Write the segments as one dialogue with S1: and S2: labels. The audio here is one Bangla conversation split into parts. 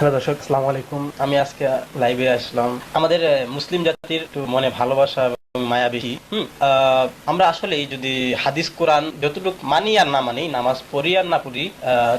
S1: হ্যালো দর্শক সালাম আলাইকুম। আমি আজকে লাইভে আসলাম। আমাদের মুসলিম জাতির একটু মনে ভালোবাসা মায়া আমরা আসলে যদি হাদিস কোরআন মানি আর না মানি নামাজ পড়ি আর না পড়ি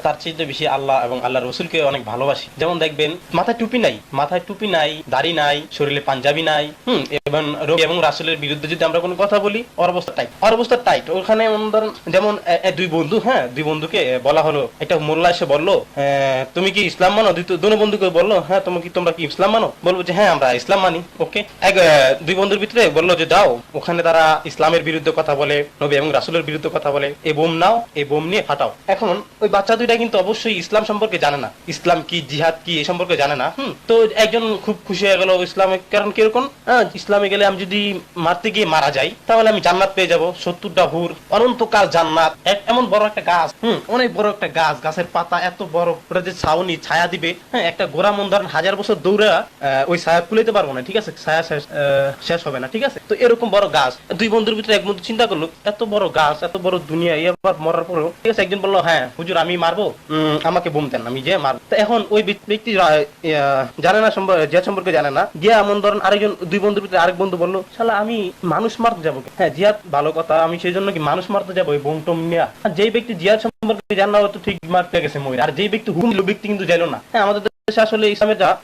S1: তার চেয়ে বেশি আল্লাহ এবং আল্লাহ রসুলকে অনেক ভালোবাসি। যেমন দেখবেন মাথায় টুপি নাই মাথায় টুপি নাই দাড়ি নাই শরীরে পাঞ্জাবি নাই হুম এবং রবি এবং রাসুলের বিরুদ্ধে যদি আমরা কোনো কথা বলি অবস্থা টাইট অবস্থা টাইট ওখানে মনে যেমন দুই বন্ধু হ্যাঁ দুই বন্ধুকে বলা হলো একটা মোল্লা এসে বলল "হ্যাঁ, তুমি কি ইসলাম মানো? দুনো বন্ধুকে বলল হ্যাঁ তুমি কি তোমরা কি ইসলাম মানো? বলব যে হ্যাঁ আমরা ইসলাম মানি ওকে এক দুই বন্ধুর ভিতরে বলল যে যাও ওখানে তারা ইসলামের বিরুদ্ধে কথা বলে নবী এবং রাসুলের বিরুদ্ধে কথা বলে এই বোম নাও এই বোম নিয়ে ফাটাও। এখন ওই বাচ্চা দুইটা কিন্তু অবশ্যই ইসলাম সম্পর্কে জানে না। ইসলাম কি জিহাদ কি এই সম্পর্কে জানে না। হুম তো একজন খুব খুশি হয়ে গেল ইসলামে। কারণ কীরকম? হ্যাঁ, ইসলামে গেলে আমি যদি মারতে গিয়ে মারা যাই তাহলে আমি জান্নাত পেয়ে যাব। সত্তরটা হুর অনন্তকাল জান্নাত। এক- এমন বড় একটা গাছ হুম অনেক বড় একটা গাছ গাছের পাতা এত বড় ওটা যে ছাউনি ছায়া দিবে হ্যাঁ একটা গোড়া মন ধরেন হাজার বছর দৌড়ে ওই ছায়া কুলাইতে পারব না ঠিক আছে? ছায়া শেষ হবে না ঠিক আছে? তো এরকম বড় গাছ। দুই বন্ধুর ভিতরে এক বন্ধু চিন্তা করল, এত বড় গাছ, এত বড় দুনিয়া, এই আবার মরার পরেও? ঠিক আছে, একজন বলল হ্যাঁ হুজুর, আমি মারবো। আমাকে বোম দেন, আমি যে মারবো। এখন ওই ব্যক্তি- জানে না জিহাদ সম্পর্কে জানে না। গিয়ে এমন ধরেন আরেকজন, দুই বন্ধুর ভিতরে আরেক বন্ধু বলল, শালা, আমি মানুষ মারতে যাব হ্যাঁ জিহাদ ভালো কথা, আমি সেই জন্য কি মানুষ মারতে যাব ওই বোম টোম নিয়ে? আর ব্যক্তি জিহাদ সম্পর্কে জানা হয়তো ঠিক মারতে গেছে মহিলা আর যেই ব্যক্তি দিল, ব্যক্তি কিন্তু জানো না। হ্যাঁ আমাদের দেশে আসলে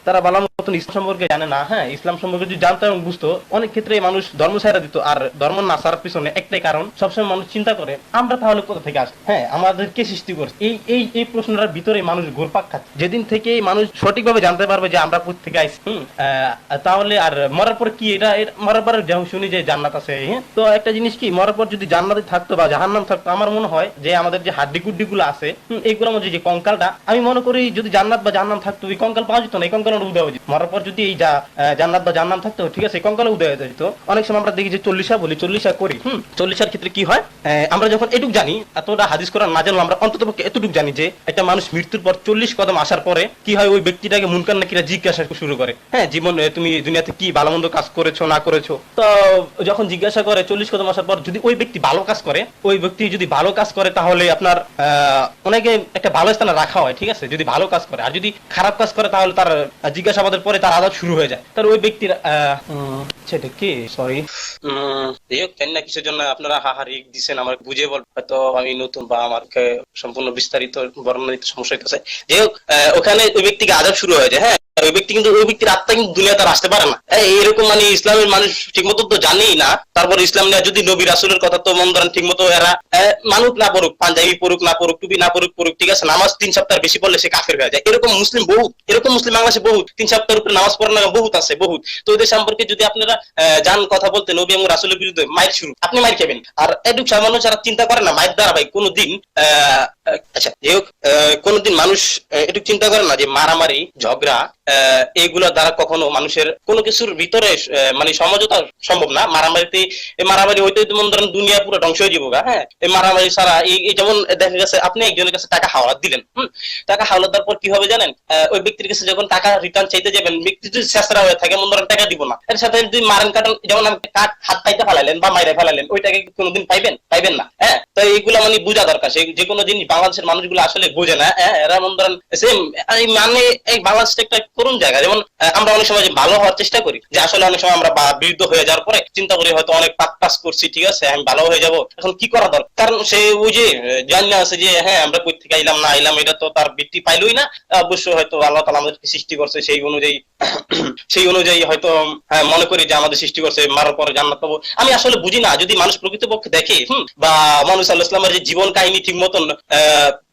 S1: তারা বালা মতন ইসলাম সম্পর্কে জানে না হ্যাঁ ইসলাম সম্পর্কে যদি জানতো এবং বুঝতো অনেক ক্ষেত্রে মানুষ ধর্ম ছাড়া দিত। আর ধর্ম না ছাড়ার পিছনে একটাই কারণ সবসময় মানুষ চিন্তা করে আমরা তাহলে কোথা থেকে হ্যাঁ আমাদের কে সৃষ্টি করছে? এই এই এই প্রশ্নটার ভিতরে মানুষ ঘুরপাক খাচ্ছে। যেদিন থেকে মানুষ সঠিকভাবে জানতে পারবে যে আমরা কোথা থেকে আহ, তাহলে আর মরার পর কি এটা মরার পর শুনি যে জান্নাত আছে হ্যাঁ। তো একটা জিনিস কি মরার পর যদি জান্নাতে থাকতো বা জাহান্নাম থাকতো আমার মনে হয় যে আমাদের যে হাড্ডি গুড্ডি গুলো আছে এইগুলোর মধ্যে যে কঙ্কালটা আমি মনে করি যদি জান্নাত বা জান্নাম থাকতো ওই কঙ্কাল পাওয়া যেত না, এই কঙ্কাল উদয় হয়ে মরার পর যদি এই যা জান্নাত বা জান্নাম থাকতো, ঠিক আছে, এই কঙ্কাল উদয় হয়ে যেত। অনেক সময় আমরা দেখি যে চল্লিশা বলি, চল্লিশা করি, হুম, চল্লিশার ক্ষেত্রে কি হয়? আমরা যখন এটুক জানি, এতটা হাদিস করার না জানলাম আমরা অন্তত পক্ষে এতটুকু জানি যে একটা মানুষ মৃত্যুর পর চল্লিশ কদম আসার পরে কি হয়, ওই ব্যক্তিটাকে মুনকার নাকিরা জিজ্ঞাসা শুরু করে। হ্যাঁ জীবন তুমি দুনিয়াতে কি ভালো মন্দ কাজ করেছ, না করেছ? তো যখন জিজ্ঞাসা করে চল্লিশ কদম আসার পর যদি ওই ব্যক্তি ভালো কাজ করে, ওই ব্যক্তি যদি ভালো কাজ করে, তাহলে আপনার ওনাকে একটা ভালো স্থানে রাখা হয়, ঠিক আছে, যদি ভালো কাজ করে। আর যদি খারাপ কাজ করে তাহলে তার জিজ্ঞাসাবাদের পরে তার আদালত শুরু হয়ে যায়। তার ওই ব্যক্তির সেটা কি? সরি যাই হোক জানি না কিসের জন্য আপনারা হাহারি দিচ্ছেন আমার বুঝে বল হয়তো আমি নতুন বা আমাকে সম্পূর্ণ বিস্তারিত বর্ণনা দিতে সমস্যা হইতেছে। যাই হোক আহ, ওখানে ওই ব্যক্তিকে আজাব শুরু হয়ে যায় হ্যাঁ? ওই ব্যক্তি কিন্তু ওই ব্যক্তির আত্মা কিন্তু দুনিয়াতে আসতে পারে না। এরকম মানে ইসলামের মানুষ ঠিক মতো তো জানেই না। তারপর ইসলাম নিয়ে যদি নবী রাসুলের কথা তো মন ধরেন ঠিক মতো এরা মানুষ না পড়ুক পাঞ্জাবি পড়ুক না পড়ুক টুপি না পড়ুক পড়ুক ঠিক আছে নামাজ তিন সপ্তাহ বেশি পড়লে সে কাফের হয়ে যায়। এরকম মুসলিম বহুত এরকম মুসলিম বাংলাদেশে বহুত তিন সপ্তাহের উপরে নামাজ পড়ানো বহুত আছে বহুত। তো ওদের সম্পর্কে যদি আপনারা যান কথা বলতে নবী এবং রাসুলের বিরুদ্ধে মাইর শুরু আপনি মাইর খাবেন। আর এটুক সামান্য যারা চিন্তা করে না মায়ের দ্বারা ভাই আহ, আচ্ছা যাই হোক কোনোদিন মানুষ এটুক চিন্তা করে না যে মারামারি, ঝগড়া এইগুলোর দ্বারা কখনো মানুষের কোনো কিছুর ভিতরে মানে সমঝোতা সম্ভব না। মারামারিতে মারামারি হইতে হইতে ধরেন দুনিয়া পুরো ধ্বংস হয়ে যাব হ্যাঁ? এই মারামারি ছাড়া এই যেমন দেখা গেছে, আপনি একজনের কাছে টাকা হাওলাত দিলেন, হুম? টাকা হাওলাত দেওয়ার পর কি হবে জানেন? ওই ব্যক্তির কাছে যখন টাকা রিটার্ন চাইতে যাবেন, ব্যক্তি যদি শেষরা হয়ে থাকে, মনে ধরেন টাকা দিব না। এর সাথে যদি মারেন কাটেন, যেমন আপনি কাঠ হাত পাইতে ফেলাইলেন বা মাইরে ফেলাইলেন ওই টাকা কোনোদিন পাইবেন? পাইবেন না হ্যাঁ? তো এইগুলা মানে বোঝা দরকার যে কোনো জিনিস বাংলাদেশের মানুষগুলো আসলে বোঝে না হ্যাঁ এরা মনে ধরেন সেম মানে এই বাংলাদেশটা একটা করুন জায়গা। যেমন আমরা অনেক সময় ভালো হওয়ার চেষ্টা করি যে আসলে অনেক সময় আমরা বা- বিরুদ্ধ হয়ে যাওয়ার পরে চিন্তা করি হয়তো অনেক পাপ কাজ করছি ঠিক আছে আমি ভালো হয়ে যাব। এখন কি করা দরকার? কারণ সে ওই যে জানি আছে যে হ্যাঁ আমরা কই থেকে আইলাম না আইলাম এটা তো তার বৃত্তি পাইলই না। অবশ্যই হয়তো আল্লাহ তালা আমাদেরকে সৃষ্টি করছে সেই অনুযায়ী সেই অনুযায়ী হয়তো হ্যাঁ, মনে করি যে আমাদের সৃষ্টি করছে মারার পরে জান্নাত পাবো। আমি আসলে বুঝি না যদি মানুষ প্রকৃতপক্ষে দেখে হুম বা মানুষ আল্লাহ ইসলামের যে জীবন কাহিনী ঠিক মতন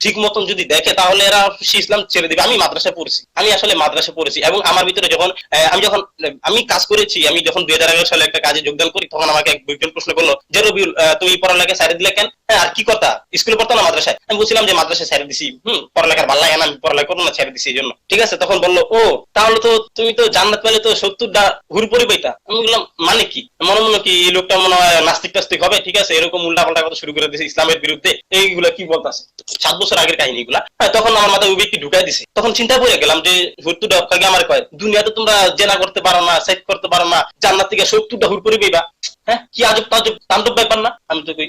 S1: ঠিক মতন যদি দেখে তাহলে এরা ইসলাম ছেড়ে দিবে। আমি মাদ্রাসায় পড়েছি। আমি আসলে মাদ্রাসায় পড়েছি এবং আমার ভিতরে যখন আমি যখন আমি কাজ করেছি আমি যখন দুই হাজার এগারো সালে একটা কাজে যোগদান করি তখন আমাকে এক বৈজ্ঞান প্রশ্ন করল যে রবিউল তুমি পড়ালেখা সাইড দিলে কেন? হ্যাঁ, আর কি কথা স্কুলে পড়তো না মাদ্রাসায়? আমি বলছিলাম যে মাদ্রাসায় ছেড়ে দিছি। হুম পড়ালেখার ভালো লাগে না আমি পড়ালেখা করব না ছেড়ে দিছি এই জন্য। ঠিক আছে? তখন বলল ও তাহলে তো তুমি তো জান্নাত পেলে তো সত্তরটা হুর পড়বে এটা? আমি বললাম মানে কি? মনে মনে কি এই লোকটা মনে হয় নাস্তিক টাস্তিক হবে? ঠিক আছে? এরকম উল্টা পাল্টা কথা শুরু করে দিয়েছে ইসলামের বিরুদ্ধে। এইগুলা কি বলতেছে? সাত বছর আগের কাহিনী গুলা তখন আমার মাথায় ওই ব্যক্তি ঢুকাই দিছে। তখন চিন্তা করে গেলাম যে সত্তরটা অক্ষাকে আমার কয়, দুনিয়াতে তোমরা জেনা করতে পারো না, সেট করতে পারো না, জান্নাত থেকে সত্তরটা হুর করে পেবা হ্যাঁ কি আজব তাজব তান্ডব ব্যাপার না? আমি তো কই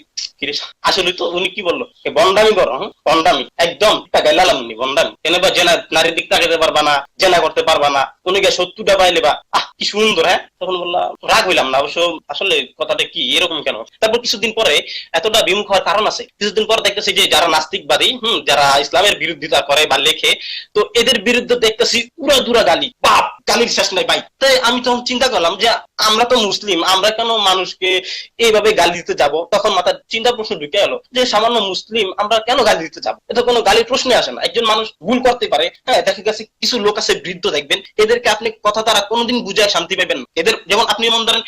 S1: উনি কি বলল? বন্ডামি করো বন্ডামি। একদম উনি, বন্ডামি। কেন বা জেনা নারীর দিক পারবা না, জেনা করতে পারবা না, উনি গে সত্যটা পাইলে বা, আহ, কি সুন্দর হ্যাঁ? তখন বললাম, রাগ হইলাম না, অবশ্য আসলে কথাটা কি, এরকম কেন? তারপর কিছুদিন পরে এতটা বিমুখ হওয়ার কারণ আছে। কিছুদিন পরে দেখতেছি যে যারা নাস্তিকবাদী, হম, যারা ইসলামের বিরোধিতা করে বা লেখে, তো এদের বিরুদ্ধে দেখতেছি পুরা দুরা গালি। বাপ, গালির শেষ নাই, ভাই। তাই আমি তখন চিন্তা করলাম যে আমরা তো মুসলিম, আমরা কেন মানুষকে এইভাবে গালি দিতে যাব? তখন মাথা চিন্তা প্রশ্ন ঢুকে এলো যে সামান্য মুসলিম আমরা কেন গালি দিতে যাব? এটা কোনো গালির প্রশ্নে আসে না। একজন মানুষ ভুল করতে পারে। হ্যাঁ দেখা গেছে কিছু লোক আছে বৃদ্ধ, দেখবেন। এদেরকে আপনি কথা দ্বারা কোনোদিন বুঝায় শান্তি পাবেন না। এদের যেমন আপনি মনে ধরেন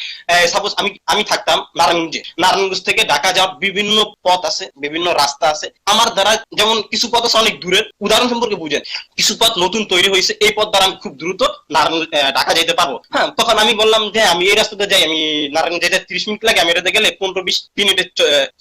S1: সাপোজ আমি আমি থাকতাম নারায়ণগঞ্জে। নারায়ণগঞ্জ থেকে ঢাকা যাওয়ার বিভিন্ন পথ আছে, বিভিন্ন রাস্তা আছে। আমার দ্বারা যেমন কিছু পথ আছে অনেক দূরের, উদাহরণ সম্পর্কে বুঝেন। কিছু পথ নতুন তৈরি হয়েছে, এই পথ দ্বারা আমি খুব দ্রুত নারায়ণগঞ্জ ঢাকা যাইতে পারব। হ্যাঁ তখন আমি বললাম যে আমি এই রাস্তাতে যাই, আমি নারায়ণগঞ্জ যেতে ত্রিশ মিনিট লাগে, আমি এটাতে গেলে পনেরো, বিশ মিনিটে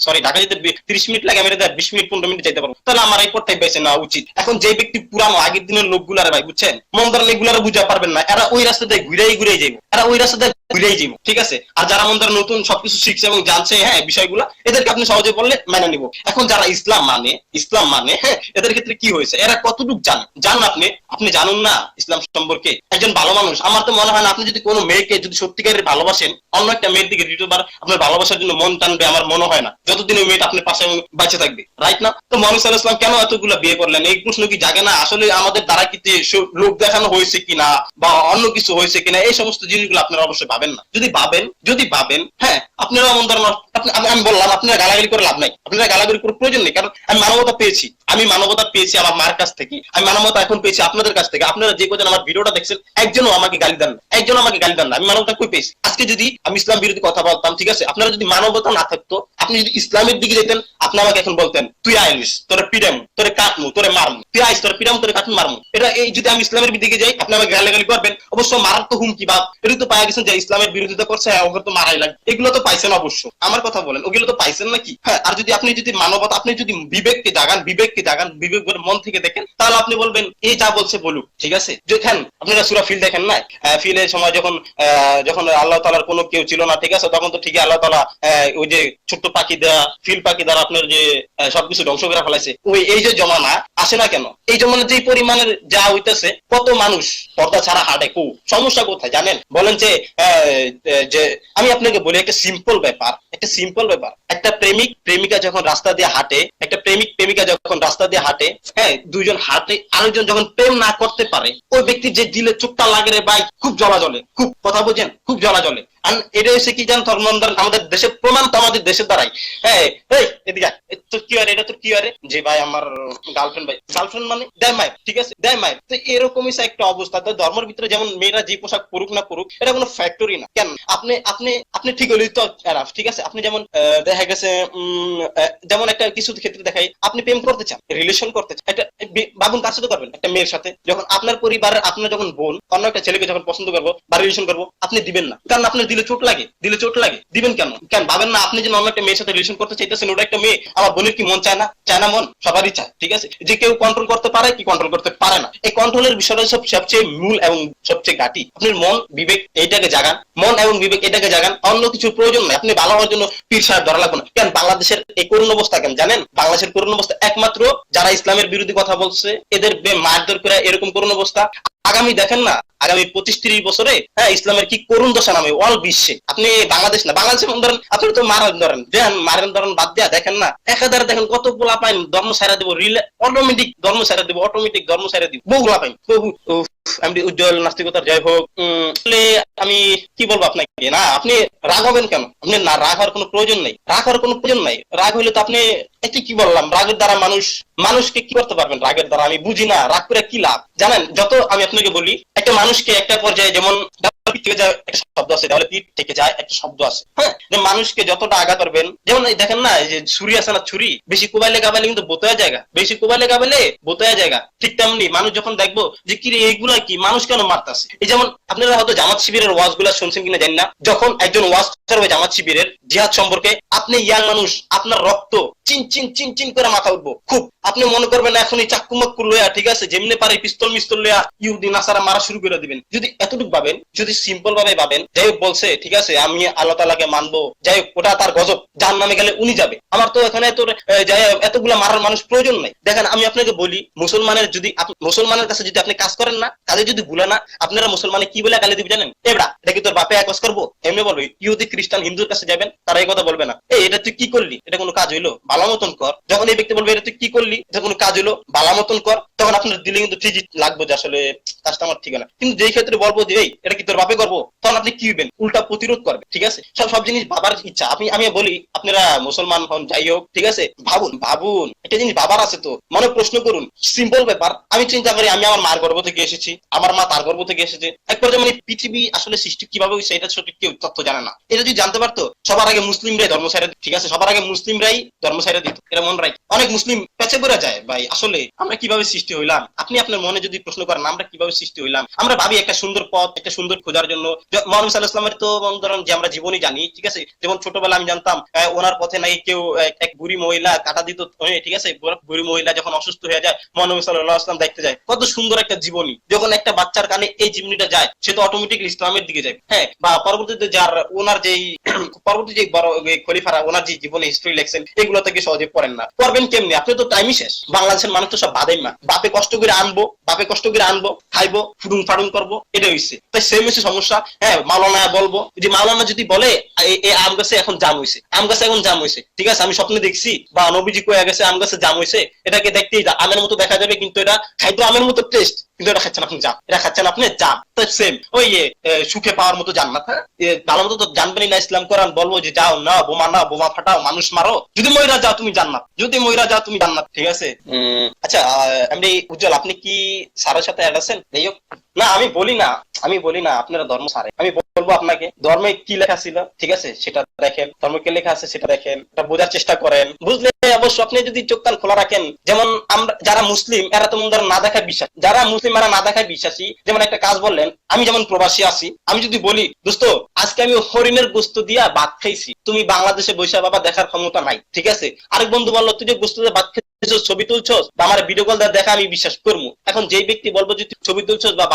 S1: সরি ঢাকা যেতে তিরিশ মিনিট লাগে আমি এটা বিশ মিনিট, পনেরো মিনিট যাইতে পারব। তাহলে আমার এই পথটাই বেছে নেওয়া উচিত। এখন যে ব্যক্তি পুরানো আগের দিনের লোকগুলার ভাই, বুঝছেন? মন্দার লোকগুলার বুঝা পারবেন না। এরা ওই রাস্তাতে ঘুরেই ঘুরেই যাইব। এরা ওই রাস্তাতে ঘুরেই যাইব ঠিক আছে? আর যারা মন ধরেন নতুন সবকিছু শিখছে এবং জানছে হ্যাঁ বিষয়গুলা, এদেরকে আপনি সহজে বললে মেনে নিব। এখন যারা ইসলাম মানে ইসলাম মানে হ্যাঁ এদের ক্ষেত্রে কি হয়েছে? এরা কতটুকু জানে? জানুন আপনি আপনি জানুন না ইসলাম সম্পর্কে। একজন ভালো মানুষ, আমার তো মনে হয় না আপনি যদি কোনো মেয়েকে যদি সত্যিকারের ভালোবাসেন, অন্য একটা মেয়ের দিকে দ্বিতীয়বার আপনার ভালোবাসার জন্য মন টানবে, আমার মনে হয় না। যতদিন ওই মেয়েটা আপনার পাশে বাঁচে থাকবে রাইট না তো সাল্লাহ ইসলাম কেন এতগুলো বিয়ে করলেন? এই প্রশ্ন কি জাগে না? আসলে আমাদের দ্বারা কি লোক দেখানো হয়েছে কিনা বা অন্য কিছু হয়েছে কিনা? এই সমস্ত জিনিসগুলো আপনারা অবশ্যই ভাবেন। না। যদি ভাবেন যদি ভাবেন হ্যাঁ আপনারা এমন আপনি- আমি বললাম, আপনারা গালাগালি করে লাভ নাই। আপনারা গালাগালি করে প্রয়োজন নেই, কারণ আমি মানবতা পেয়েছি। আমি মানবতা পেয়েছি আমার মার কাছ থেকে। আমি মানবতা এখন পেয়েছি আপনাদের কাছ থেকে। আপনারা যে কজন আমার ভিডিওটা দেখছেন, একজনও আমাকে গালি দেন না। একজন আমাকে গালি দেন না। আমি মানবতা কই পেয়েছি? আজকে যদি আমি ইসলাম বিরোধী কথা বলতাম, ঠিক আছে? আপনারা যদি মানবতা না থাকতো, আপনি যদি ইসলামের দিকে যেতেন, আপনি আমাকে এখন বলতেন, তুই আইলিস, তোরে পিডাম তোরে কাটমু, তোরে মারমু, তুই আইস, তোরে পিডামু তোরে কাটমু, মারমু। এটা এই যদি আমি ইসলামের দিকে যাই, আপনি আমাকে গালাগালি করবেন। অবশ্য মারাত্মক হুমকি বা এটা তো পাওয়া গেছেন যে ইসলামের বিরোধিতা করছে হ্যাঁ, ওকে তো মারাই লাগবে। এগুলো তো পাইছেন অবশ্য। আমার কথা বলেন ওগুলো তো পাইছেন নাকি? হ্যাঁ আর যদি আপনি যদি মানবতা আপনি যদি বিবেককে জাগান বিবেককে জাগান বিবেক মন থেকে দেখেন তাহলে আপনি বলবেন এই যা বলছে বলুক ঠিক আছে? দেখেন আপনারা সুরা ফিল দেখেন না ফিলের সময় যখন যখন আল্লাহ তালার কোনো কেউ ছিল না ঠিক আছে তখন তো ঠিকই আল্লাহ তালা ওই যে ছোট্ট পাখি দেওয়া ফিল পাখি দ্বারা আপনার যে সবকিছু ধ্বংস করে ফেলাইছে ওই এই যে জমানা আসে না কেন? এই জমানা যে পরিমাণের যা হইতেছে, কত মানুষ পর্দা ছাড়া হাঁটে, কু? সমস্যা কোথায়, জানেন? বলেন যে যে, আমি আপনাকে বলি, একটা সিম্পল ব্যাপার, একটা সিম্পল ব্যাপার। একটা প্রেমিক, প্রেমিকা যখন রাস্তা দিয়ে হাঁটে, একটা প্রেমিক, প্রেমিকা যখন রাস্তা দিয়ে হাঁটে হ্যাঁ দুইজন হাঁটে আরেকজন যখন প্রেম না করতে পারে, ওই ব্যক্তি যে দিলে চোখটা লাগে রে ভাই, খুব জলা জলে খুব কথা বুঝেন, খুব জলা জলে এটা হচ্ছে কি জান ধর্মন্দর আমাদের দেশের প্রমাণ তো আমাদের দ্বারাই। হ্যাঁ তোর কি এটা তোর কি আরে যে ভাই আমার গার্লফ্রেন্ড ভাই। গার্লফ্রেন্ড মানে দেয় ঠিক আছে? দেয় তো এরকমই একটা অবস্থা। তো ধর্মের ভিতরে যেমন মেয়েরা যে পোশাক পরুক না পরুক, এটা কোনো ফ্যাক্টরি না। কেন? আপনি আপনি আপনি ঠিক হলেই তো এনাফ ঠিক আছে? আপনি যেমন দেখা গেছে যেমন একটা কিছু ক্ষেত্রে দেখাই, আপনি প্রেম করতে চান রিলেশন করতে চান, একটা বাবুন কার সাথে করবেন? একটা মেয়ের সাথে। যখন আপনার পরিবারের আপনার যখন বোন, অন্য একটা ছেলেকে যখন পছন্দ করব বা রিলেশন করব, আপনি দিবেন না। কারণ আপনার দিলে চোট লাগে, দিলে চোট লাগে, দিবেন কেন? কেন ভাবেন না আপনি যে অন্য একটা মেয়ের সাথে রিলেশন করতে চাইতেছেন, ওটা একটা মেয়ে, আমার বোনের কি মন চায় না? চায় না মন? সবারই চায়, ঠিক আছে? যে কেউ কন্ট্রোল করতে পারে কি কন্ট্রোল করতে পারে না। এই কন্ট্রোলের বিষয়টা সব সবচেয়ে মূল এবং সবচেয়ে গাটি আপনার মন বিবেক, এইটাকে জাগান। মন এবং বিবেক এটাকে জাগান। অন্য কিছু প্রয়োজন নাই। আপনি ভালো হওয়ার জন্য পীর সাহেব ধরা লাগবে না। কেন? বাংলাদেশের এই করুণ অবস্থা কেন? জানেন? বাংলাদেশের করুণ অবস্থা একমাত্র যারা ইসলামের বিরোধী কথা বলছে, এদের মারধর করে এরকম করুণ অবস্থা। আগামী দেখেন না আগামী পঁচিশ তিরিশ বছরে হ্যাঁ ইসলামের কি করুণ দশা নামে অল বিশ্বে। আপনি বাংলাদেশ না বাংলাদেশে মনে ধরেন, আপনি তো মারেন ধরেন, দেন মারেন ধরেন বাদ দেয়া, দেখেন না একাধারে দেখেন কত পোলা পাইন, ধর্ম সারা দেবো রিলে অটোমেটিক ধর্ম সারা দেবো অটোমেটিক ধর্ম সারা দিব, বহু পোলা পাইন। বহু আমি উজ্জ্বল, নাস্তিকতার জয় হোক আমি কি বলব আপনাকে, না, আপনি রাগ হবেন কেন? আপনি না, রাগ হওয়ার কোনো প্রয়োজন নাই, রাগ হওয়ার কোনো প্রয়োজন নাই, রাগ হইলে তো আপনি এটি কি বললাম, রাগের দ্বারা মানুষ, মানুষকে কি করতে পারবেন? রাগের দ্বারা আমি বুঝি না, রাগ করে কি লাভ? জানেন, যত আমি আপনাকে বলি, একটা মানুষকে একটা পর্যায়ে যেমন থেকে যায় একটা শব্দ আছে দেওয়ালে পিঠ থেকে যায় একটা শব্দ আছে। হ্যাঁ যে মানুষকে যতটা আঘাত করবেন, যেমন দেখেন না যে ছুরি আছে না ছুরি, বেশি কোবাইলে গাবাইলে কিন্তু জায়গা, বেশি কোবাইলে গাবাইলে জায়গা, ঠিক তেমনি মানুষ যখন দেখব যে কি এইগুলা কি, মানুষ কেন মারতাছে? এই যেমন আপনারা হয়তো জামাত শিবিরের ওয়াজগুলা শুনছেন কিনা জানি না, যখন একজন ওয়াজ করবে জামাত শিবিরের জিহাদ সম্পর্কে, আপনি ইয়াং মানুষ, আপনার রক্ত চিন চিন চিন চিন করে মাথা উঠবো, খুব। আপনি মনে করবেন এখনই চাক্কু মাক্কু লইয়া, ঠিক আছে, যেমনি পারে পিস্তল মিস্তল লইয়া ইহুদি, নাসারা মারা শুরু করে দিবেন। যদি এতটুকু পাবেন যদি সিম্পল ভাবে ভাবেন যাই হোক বলছে ঠিক আছে আমি আল্লাহ তালাকে মানবো। যাই হোক ওটা তার গজব। যার নামে গেলে উনি যাবে। আমার তো এখানে আহ, যাই এতগুলা মারার মানুষ প্রয়োজন নাই। দেখেন আমি আপনাকে বলি মুসলমানের যদি মুসলমানের কাছে যদি আপনি কাজ করেন না কাজে যদি ভুলে না আপনারা মুসলমানে কি বলে গালি দিবে জানেন? এবড়া এটা কি তোর বাপে একস করব? এমনি বলবে ইহুদি খ্রিস্টান হিন্দুর কাছে যাবেন? তারা এই কথা বলবে না। এই এটা তুই কি করলি? এটা কোনো কাজ হইল? বালা মতন কর। যখন এই ব্যক্তি বলবে এটা তুই কি করলি? এটা কোনো কাজ হইল? বালা মতন কর। তখন আপনার দিলে কিন্তু ঠিকই লাগবে যে আসলে কাজটা আমার ঠিক না কিন্তু যেই ক্ষেত্রে বলব যে এই এটা কি তোর বাপে করব, তখন আপনি কি হইবেন? উল্টা প্রতিরোধ করবে ঠিক আছে? সব সব জিনিস বাবার ইচ্ছা। আপনি আমি বলি, আপনারা মুসলমান হন, যাই হোক, ঠিক আছে? ভাবুন ভাবুন। একটা জিনিস বাবার আছে তো, মনে প্রশ্ন করুন। সিম্পল ব্যাপার। আমি চিন্তা করি, আমি আমার মার গর্ভ থেকে এসেছি, আমার মা তার গর্ভ থেকে এসেছে। এক পর্যায়ে মানে পৃথিবী আসলে সৃষ্টি কীভাবে হয়েছে, এটা সঠিক কেউ তথ্য জানে না। এটা যদি জানতে পারতো, সবার আগে মুসলিমরাই ধর্ম সাইরা ঠিক আছে? সবার আগে মুসলিমরাই ধর্ম সাইরা দিত। এটা মনে রাখ। অনেক মুসলিম পেছে পড়ে যায়, ভাই। আসলে আমরা কীভাবে সৃষ্টি হইলাম? আপনি আপনার মনে যদি প্রশ্ন করেন, আমরা কীভাবে সৃষ্টি হইলাম? আমরা ভাবি একটা সুন্দর পথ, একটা সুন্দর খোঁজার জন্য। য- মোহাম্মদ সাল্লাহ তো মনে ধরেন যে আমরা জীবনই জানি, ঠিক আছে? যেমন ছোটবেলা আমি জানতাম ওনার পথে নাকি কেউ এক- বুড়ি মহিলা কাটা দিত ঠিক আছে? বুড়ি মহিলা যখন অসুস্থ হয়ে যায়, মোহাম্মদ সাল্লাহ ইসলাম দেখতে যায়। কত সুন্দর একটা জীবনী। যখন একটা বাচ্চার কানে এই জীবনীটা যায়, সে তো অটোমেটিক ইসলামের দিকে যায়। হ্যাঁ বা পরবর্তীতে যার ওনার যেই পরবর্তী যে বড় খলিফারা, ওনার যে জীবনে হিস্ট্রি লেখছেন, এগুলো থেকে সহজে পড়েন না। পড়বেন কেমনি? আপনি তো টাইমই শেষ। বাংলাদেশের মানুষ তো সব বাদেই না। বাপে কষ্ট করে আনব, বাপে কষ্ট করে আনব, খাইবো ফুডুং ফাডুং করব এটা হইছে। তাই সেম হচ্ছে সমস্যা? হ্যাঁ মাওলানা বলব, যে মাওলানা যদি বলে এই- আম গাছে এখন জাম হয়েছে আম গাছে এখন জাম হয়েছে ঠিক আছে, আমি স্বপ্নে দেখছি, বা নবীজি কয়ে গেছে, আম গাছে জাম হয়েছে এটাকে দেখতেই আমের মতো দেখা যাবে, কিন্তু এটা খাইতো আমের মতো টেস্ট কিন্তু এটা খাচ্ছেন আপনি জাম এটা খাচ্ছেন আপনি জাম তো সেম ওই সুখে পাওয়ার মতো জান্নাত হ্যাঁ? ভালো মতো তো জানবেনই না ইসলাম কোরআন বলব যে যাও না বোমা না বোমা ফাটাও মানুষ মারো। যদি ময়রা যাও তুমি জান্নাত। যদি ময়রা যাও তুমি জান্নাত ঠিক আছে? আচ্ছা এমনি উজ্জ্বল আপনি কি স্যারের সাথে অ্যাড আছেন? যাই হোক। না আমি বলি না আমি বলি না আপনারা ধর্ম সারে। আমি বলব আপনাকে ধর্মে কি লেখা ছিল ঠিক আছে? সেটা দেখেন। ধর্মে কি লেখা আছে সেটা দেখেন। এটা বোঝার চেষ্টা করেন। বুঝলে অবশ্য আপনি যদি চোখ কান খোলা রাখেন যেমন আমরা যারা মুসলিম এরা তো মনে করেন না দেখায় বিশ্বাস। যারা মুসলিম এরা না দেখায় বিশ্বাসী, যেমন একটা কাজ বললেন, আমি যেমন প্রবাসী আছি, আমি যদি বলি, দোস্ত, আজকে আমি হরিণের গোস্ত দিয়া ভাত খাইছি। তুমি বাংলাদেশে বসে বাবা দেখার ক্ষমতা নাই, ঠিক আছে? আরেক বন্ধু বলল, তুই যে গোস্ত দিয়ে ভাত খেয়েছিস ছবি তুলছস বা আমার ভিডিও কল দেখা আমি বিশ্বাস করব এখন যেই ব্যক্তি বলব যে ছবি তুলছস বা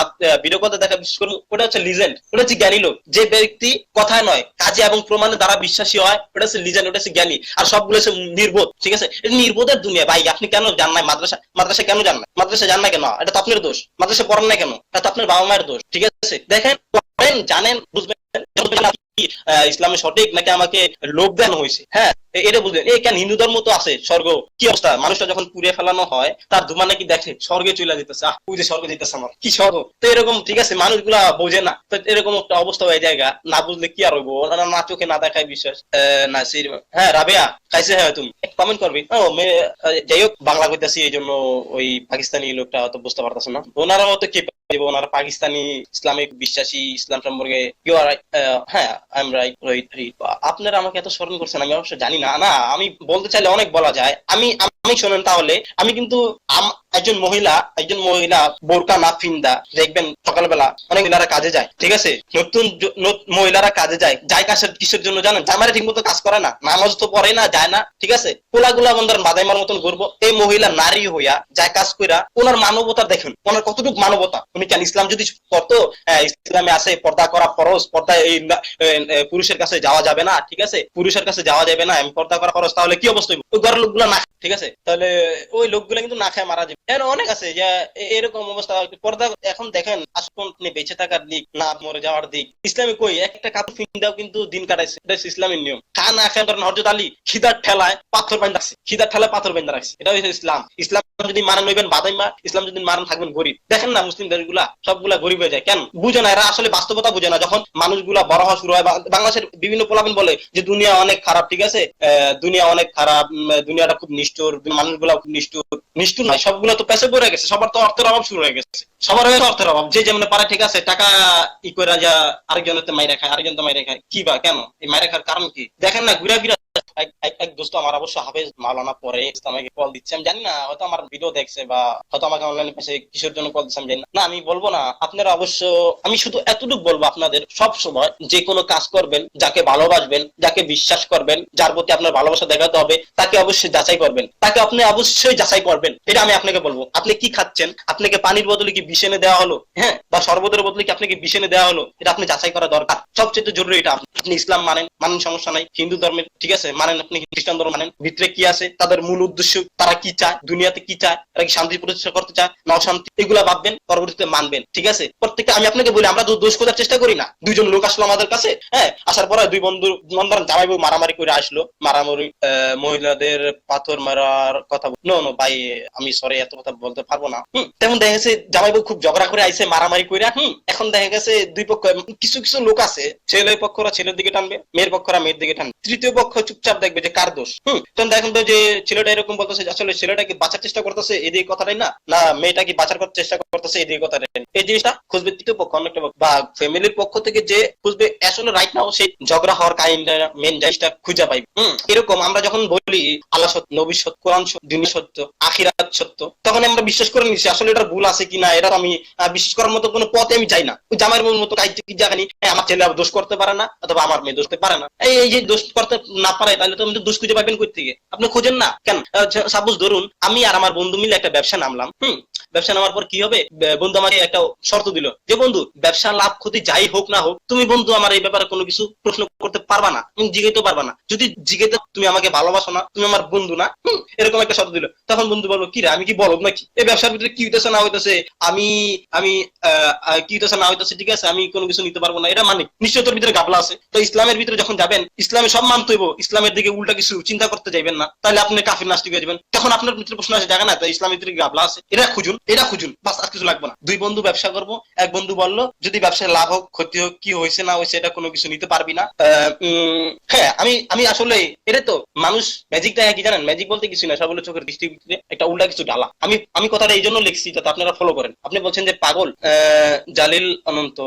S1: ভিডিও কল দেখা বিশ্বাস করব ওটা হচ্ছে লিজেন্ড ওটা হচ্ছে জ্ঞানী লোক। যে ব্যক্তি কথায় নয়, কাজে এবং প্রমাণে দ্বারা বিশ্বাসী হয়, ওটা হচ্ছে লিজেন্ড ওটা হচ্ছে জ্ঞানী। আর সবগুলো হচ্ছে নির্বোধ, ঠিক আছে? নির্বোধের দুনিয়া। ভাই, আপনি কেন জান নাই মাদ্রাসা মাদ্রাসা কেন জান না মাদ্রাসা জান না কেন? এটা তো আপনার দোষ। মাদ্রাসা পড়েন না কেন? এটা তো আপনার বাবা মায়ের দোষ, ঠিক আছে? দেখেন, পড়েন, জানেন, বুঝবেন ইসলামে সঠিক নাকি আমাকে লোক দেন হয়েছে? হ্যাঁ এটা বুঝলেন। এই কেন হিন্দু ধর্ম তো আছে, স্বর্গ? কি অবস্থা? মানুষটা যখন পুড়ে ফেলানো হয়, তার ধুমা নাকি দেখে, স্বর্গে চলে যেতেছে। আহ, ওই যে স্বর্গ যেতেছে আমার। কি স্বর্গ? তো এরকম, ঠিক আছে, মানুষগুলা বোঝে না। তো এরকম একটা অবস্থা হয়ে জায়গা না বুঝলে কি আর হইবো? না চোখে না দেখায় বিশ্বাস। না সেই হ্যাঁ রাবেয়া, খাইছে হ্যাঁ তুমি? কমেন্ট করবি। ও যাই হোক, বাংলা কইতাছি এই জন্য ওই পাকিস্তানি লোকটা হয়তো বুঝতে পারতেছে না। ওনারাও তো কি পারবে, ওনারা পাকিস্তানি ইসলামিক বিশ্বাসী ইসলাম সম্পর্কে ইউ আর হ্যাঁ আই এম রাইট রোহিত আপনারা আমাকে এত স্মরণ করছেন আমি অবশ্য জানি না। না আমি বলতে চাইলে অনেক বলা যায়। আমি আমি শোনেন তাহলে। আমি কিন্তু একজন মহিলা একজন মহিলা বোরকা না ফিন্দা দেখবেন সকালবেলা অনেক মহিলারা কাজে যায় ঠিক আছে? নতুন মহিলারা কাজে যায় যায় কাজের কিসের জন্য জানেন? জামাইরা ঠিক মতো কাজ করে না নামাজ তো পড়ে না যায় না ঠিক আছে? পোলা গুলা বন্ধন বাদাইমার মতন করব এই মহিলা নারী হইয়া যায় কাজ কইরা ওনার মানবতা দেখুন ওনার কতটুকু মানবতা? উনি কেন ইসলাম যদি করতো আহ, ইসলামে আছে পর্দা করা ফরজ পর্দা এই পুরুষের কাছে যাওয়া যাবে না ঠিক আছে? পুরুষের কাছে যাওয়া যাবে না পর্দা করা ফরজ তাহলে কি অবস্থা ওই ঘরের লোকগুলো না ঠিক আছে? তাহলে ওই লোকগুলো কিন্তু না খায় মারা যাবে। এর অনেক আছে, যে এরকম অবস্থা পর্দা এখন দেখেন বেঁচে থাকার দিক, না মরে যাওয়ার দিক। ইসলামে কই, একটা কাপড় কিন্তু দিন কাটাইছে, এটা ইসলামের নিয়ম। হরজত আলী, খিদার ঠেলায় পাথর বাইন্দা রাখছে। খিদার ঠেলায় পাথর বাইন্দা রাখছে। এটা হচ্ছে ইসলাম। ইসলাম যদি হইবেন বাদাইমা ইসলাম যদি থাকবেন গরিব। দেখেন না মুসলিম দেশগুলা, সবগুলা গরিব হয়ে যায়। কেন? বুঝে না, এরা আসলে বাস্তবতা বুঝে না। যখন মানুষগুলা বড় হওয়া শুরু হয় বাংলাদেশের বিভিন্ন পোলাবেন বলে যে, দুনিয়া অনেক খারাপ ঠিক আছে? দুনিয়া অনেক খারাপ দুনিয়াটা খুব নিষ্ঠুর মানুষগুলা খুব নিষ্ঠুর। নিষ্ঠুর নয়, সবগুলো তো পেছে পড়ে গেছে, সবার তো অর্থের অভাব শুরু হয়ে গেছে। সবার হয়ে অর্থের অভাব, যে যেমন পারে ঠিক আছে, টাকা ই করে যা আরেকজনের মাইরা খায় আরেকজন তো মাইরা খায়। কি বা, কেন? এই মাইরা খাওয়ার কারণ কি? দেখেন না, ঘুরা ফিরা এক দোস্ত আমার অবশ্য হাফেজ পরে আমাকে কল দিচ্ছে, আমি জানি না, হয়তো আমার ভিডিও দেখছে বা হয়তো আমাকে অনলাইনে কিসের জন্য কল দিচ্ছে, আমি জানি না। আমি বলব না, আপনারা অবশ্য, আমি শুধু এতটুকু বলব আপনাদের, সব সময় যে কোনো কাজ করবেন, যাকে ভালোবাসবেন, যাকে বিশ্বাস করবেন, যার প্রতি আপনার ভালোবাসা দেখাতে হবে, তাকে অবশ্যই যাচাই করবেন। তাকে আপনি অবশ্যই যাচাই করবেন, এটা আমি আপনাকে বলব। আপনি কি খাচ্ছেন? আপনাকে পানির বদলে কি বিষ এনে দেওয়া হলো? হ্যাঁ? বা শরবতের বদলে কি আপনাকে বিষ এনে দেওয়া হলো? এটা আপনি যাচাই করা দরকার। সবচেয়ে জরুরি এটা আপনি ইসলাম মানেন মানেন সমস্যা নাই, হিন্দু ধর্মের ঠিক আছে? মানেন আপনি খ্রিস্টান ধর্ম মানেন? ভিতরে কি আছে? তাদের মূল উদ্দেশ্য তারা কি চায়? দুনিয়াতে কি চায়? তারা কি শান্তি প্রতিষ্ঠা করতে চায়? না অশান্তি? এগুলা ভাববেন, পরবর্তীতে মানবেন, ঠিক আছে? প্রত্যেকটা আমি আপনাকে বলি, আমরা দোষ খোঁজার চেষ্টা করি না। দুইজন লোক আসলো আমাদের কাছে হ্যাঁ? আসার পরে দুই বন্ধু ধরেন জামাই বউ মারামারি করে আসলো। মারামারি মহিলাদের পাথর মারার কথা নো নো ভাই, আমি সরে এত কথা বলতে পারব না। হুম, তেমন দেখা গেছে জামাই বউ খুব ঝগড়া করে আইসে মারামারি করে হুম? এখন দেখা গেছে দুই পক্ষ, কিছু কিছু লোক আছে ছেলে পক্ষরা ছেলের দিকে টানবে, মেয়ের পক্ষরা মেয়ের দিকে টানবে। তৃতীয় পক্ষ চুপচাপ দেখবে যে কার দোষ? হম দেখেন তো যে ছেলেটা এরকম বলতেছে আসলে ছেলেটা কি বাঁচার চেষ্টা করতেছে? এদিকে কথাটাই না? না, মেয়েটা কি বাঁচার চেষ্টা করতেছে এদিকে কথাটাই না। এই জিনিসটা খুঁজবে তৃতীয় পক্ষ পক্ষ। বা ফ্যামিলির পক্ষ থেকে যে খুঁজবে আসলে রাইট নাও সেই ঝগড়া হওয়ার কাহিনীটা মেন জিনিসটা খুঁজে পাইবে। এরকম আমরা যখন বলি, আল্লাহ সত্য, নবী সত্য, কোরআন সত্য দিন সত্য, আখিরাত সত্য, তখন আমরা বিশ্বাস করে নিচ্ছি, আসলে এটার ভুল আছে কিনা, এটা আমি বিশ্বাস করার মতো কোনো পথে আমি যাই না। জামাইয়ের মতো কাজ কি জানি আমার ছেলে দোষ করতে পারে না, অথবা আমার মেয়ে দোষ করতে পারে না। এই যে দোষ করতে না পারে, তাহলে তো দোষ খুঁজে পাবেন কই থেকে? আপনি খুঁজেন না। কেন? সাপোজ ধরুন, আমি আর আমার বন্ধু মিলে একটা ব্যবসা নামলাম, হুম ব্যবসা নামার পর কি হবে? বন্ধু আমাকে একটা শর্ত দিল। যে বন্ধু, ব্যবসা লাভ, ক্ষতি যাই হোক না হোক, তুমি বন্ধু আমার এই ব্যাপারে কোনো কিছু প্রশ্ন করতে পারবা না, তুমি জিগাইতে পারবা না। যদি জিগাইতে তুমি আমাকে ভালোবাসো না, তুমি আমার বন্ধু না এরকম একটা শর্ত দিল। তখন বন্ধু বলব কি রে, আমি কি বলব নাকি? এই ব্যবসার ভিতরে কি হইতেছে, না হইতেছে, আমি আমি কি হইতেছে, না হইতেছে, ঠিক আছে, আমি কোনো কিছু নিতে পারব না, এটা মানে নিশ্চয় তোর ভিতরে গাবলা আছে। তো ইসলামের ভিতরে যখন যাবেন, ইসলামে সব মানতে হইব, ইসলামের দিকে উল্টা কিছু চিন্তা করতে যাবেন না। তাহলে আপনি কাফির নাস্তিক হয়ে যাবেন। তখন আপনার ভিতরে প্রশ্ন আসে জায়গা না, তো ইসলামের ভিতরে গাবলা আছে? এটা খুঁজুন। এটা খুঁজুন। বাস, আর কিছু লাগবে না। দুই বন্ধু ব্যবসা করব, এক বন্ধু বলল, যদি ব্যবসায় লাভ হোক, ক্ষতি হোক, কি হয়েছে না হয়েছে, এটা কোনো কিছু নিতে পারবি না। হ্যাঁ আমি আমি আসলে এটা তো, মানুষ ম্যাজিকটা কি জানেন? ম্যাজিক বলতে কিছু না সব হলো চোখের ভিতরে একটা উল্টা কিছু ডালা আমি আমি কথাটা এই জন্য লিখছি, যাতে আপনারা ফলো করেন। আপনি বলছেন যে পাগল জালিল অনন্ত।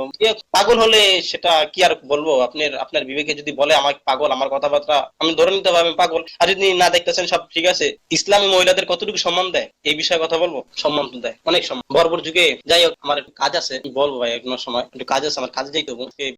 S1: পাগল হলে সেটা কি আর বলব? আপনার আপনার বিবেকে যদি বলে আমার পাগল, আমার কথাবার্তা, আমি ধরে নিতে আমি পাগল। আর যদি না দেখতেছেন, সব ঠিক আছে। ইসলামী মহিলাদের কতটুকু সম্মান দেয়? এই বিষয়ে কথা বলব? সম্মান দেয়। অনেক সময়। বর্বর যুগে যাই হোক, আমার কাজ আছে বলব ভাই এক সময় একটু কাজ আছে, আমার কাজে যাইতে হবে।